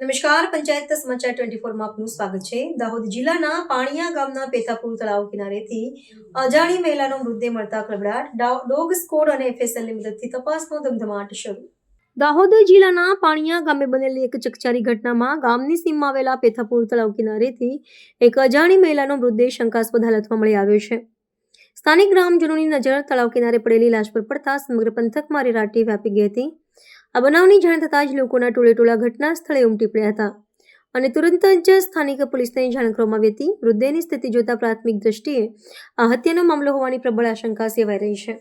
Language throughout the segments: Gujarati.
નમસ્કાર, પંચાયત સમાચાર ટ્વેન્ટી ફોરમાં આપનું સ્વાગત છે. દાહોદ જિલ્લાના પાણિયા ગામના પેથાપુર તળાવ કિનારેથી અજાણી મહિલાનો મૃતદેહ મળતા કળબડાટ ડોગ સ્કોડ અને એફએસએલની મદદથી તપાસનો ધમધમાટ શરૂ. દાહોદ જિલ્લાના પાણિયા ગામે બનેલી એક ચકચારી ઘટનામાં ગામની સીમમાં આવેલા પેથાપુર તળાવ કિનારેથી એક અજાણી મહિલાનો મૃતદેહ શંકાસ્પદ હાલતમાં મળી આવ્યો છે. સ્થાનિક ગ્રામજનોની નજર તળાવ કિનારે પડેલી લાશ પર પડતા સમગ્ર પંથકમાં રેરાટી વ્યાપી ગઈ હતી. આ બનાવની જાણ થતાં જ લોકોના ટોળેટોળા ઘટના સ્થળે ઉમટી પડ્યા હતા. અને તુરંત જ સ્થાનિક પોલીસને જાણ કરવામાં આવી હતી. મૃતદેહની સ્થિતિ જોતા પ્રાથમિક દ્રષ્ટિએ આ હત્યાનો મામલો હોવાની પ્રબળ આશંકા સેવાઈ રહી છે.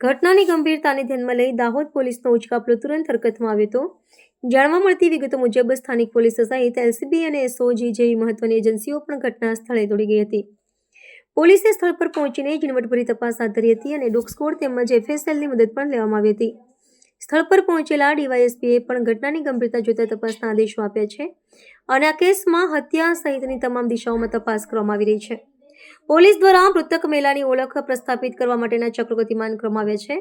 ઘટનાની ગંભીરતાને ધ્યાનમાં લઈ દાહોદ પોલીસનો ઉચકાપલો તુરંત હરકતમાં આવ્યો હતો. જાણવા મળતી વિગતો મુજબ સ્થાનિક પોલીસ સહિત એલસીબી અને એસઓજી જેવી મહત્વની એજન્સીઓ પણ ઘટના સ્થળે દોડી ગઈ હતી. પોલીસે સ્થળ પર પહોંચીને ઝીણવટભરી તપાસ હાથ ધરી હતી અને ડોગ સ્કોડ તેમજ એફએસએલની મદદ પણ લેવામાં આવી હતી. સ્થળ પર પહોંચેલા ડીવાયએસપીએ પણ ઘટનાની ગંભીરતા જોતા તપાસના આદેશો આપ્યા છે અને આ કેસમાં હત્યા સહિતની તમામ દિશાઓમાં તપાસ કરવામાં આવી રહી છે. પોલીસ દ્વારા મૃતક મહિલાની ઓળખ પ્રસ્થાપિત કરવા માટેના ચક્રો ગતિમાન કરવામાં આવ્યા છે.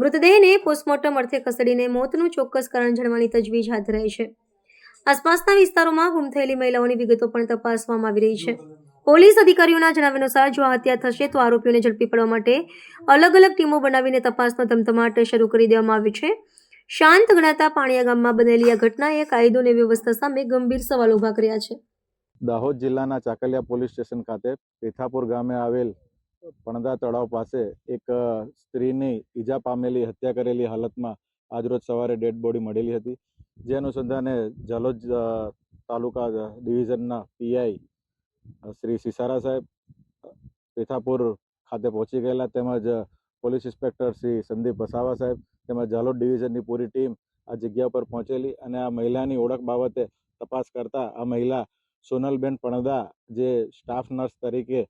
મૃતદેહને પોસ્ટમોર્ટમ અર્થે ખસેડીને મોતનું ચોક્કસ કારણ જાણવાની તજવીજ હાથ ધરાઈ છે. આસપાસના વિસ્તારોમાં ગુમ થયેલી મહિલાઓની વિગતો પણ તપાસવામાં આવી રહી છે. પોલીસ અધિકારીઓના જણાવ્યા અનુસાર, જો આ હત્યા થશે, તો આરોપીઓને ઝડપી પડવા માટે અલગ અલગ ટીમો બનાવીને તપાસનો ધમધમાટ શરૂ કરી દેવામાં આવ્યો છે. શાંત ગણાતા પાણીયા ગામમાં બનેલી આ ઘટનાએ કાયદો અને વ્યવસ્થા સામે ગંભીર સવાલ ઊભા કર્યા છે. દાહોદ જિલ્લાના ચાકલિયા પોલીસ સ્ટેશન ખાતે પેથાપુર ગામે આવેલ પણદા તળાવ પાસે એક સ્ત્રીની ઈજા પામેલી, હત્યા કરેલી હાલતમાં આજરોજ સવારે ડેડ બોડી મળેલી હતી. જે અનુસંધાને જલોજ તાલુકા ડિવિઝનના પીઆઈ શ્રી સિસારા સાહેબ પેથાપુર ખાતે પહોંચી ગયેલા તેમજ પોલીસ ઇન્સ્પેક્ટર શ્રી સંદીપ વસાવા સાહેબ તેમજ જાલોદ ડિવિઝનની પૂરી ટીમ આ જગ્યા પર પહોંચેલી અને આ મહિલાની ઓળખ બાબતે તપાસ કરતા આ મહિલા સોનલબેન પણદા, જે સ્ટાફ નર્સ તરીકે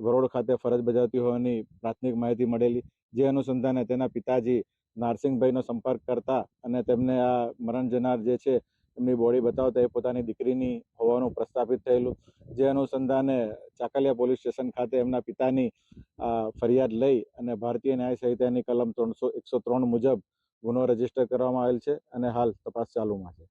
વરોડ ખાતે ફરજ બજાવતી હોવાની પ્રાથમિક માહિતી મળેલી, જે અનુસંધાને તેના પિતાજી નારસિંહભાઈનો સંપર્ક કરતા અને તેમને આ મરણ જનાર જે છે એમની બોડી બતાવતા એ પોતાની દીકરીની હોવાનું પ્રસ્થાપિત થયેલું. જે અનુસંધાને ચાકલિયા પોલીસ સ્ટેશન ખાતે એમના પિતાની ફરિયાદ લઈ અને ભારતીય ન્યાય સંહિતાની કલમ ત્રણસો, એકસો ત્રણ મુજબ ગુનો રજિસ્ટર કરવામાં આવેલ છે અને હાલ તપાસ ચાલુમાં છે.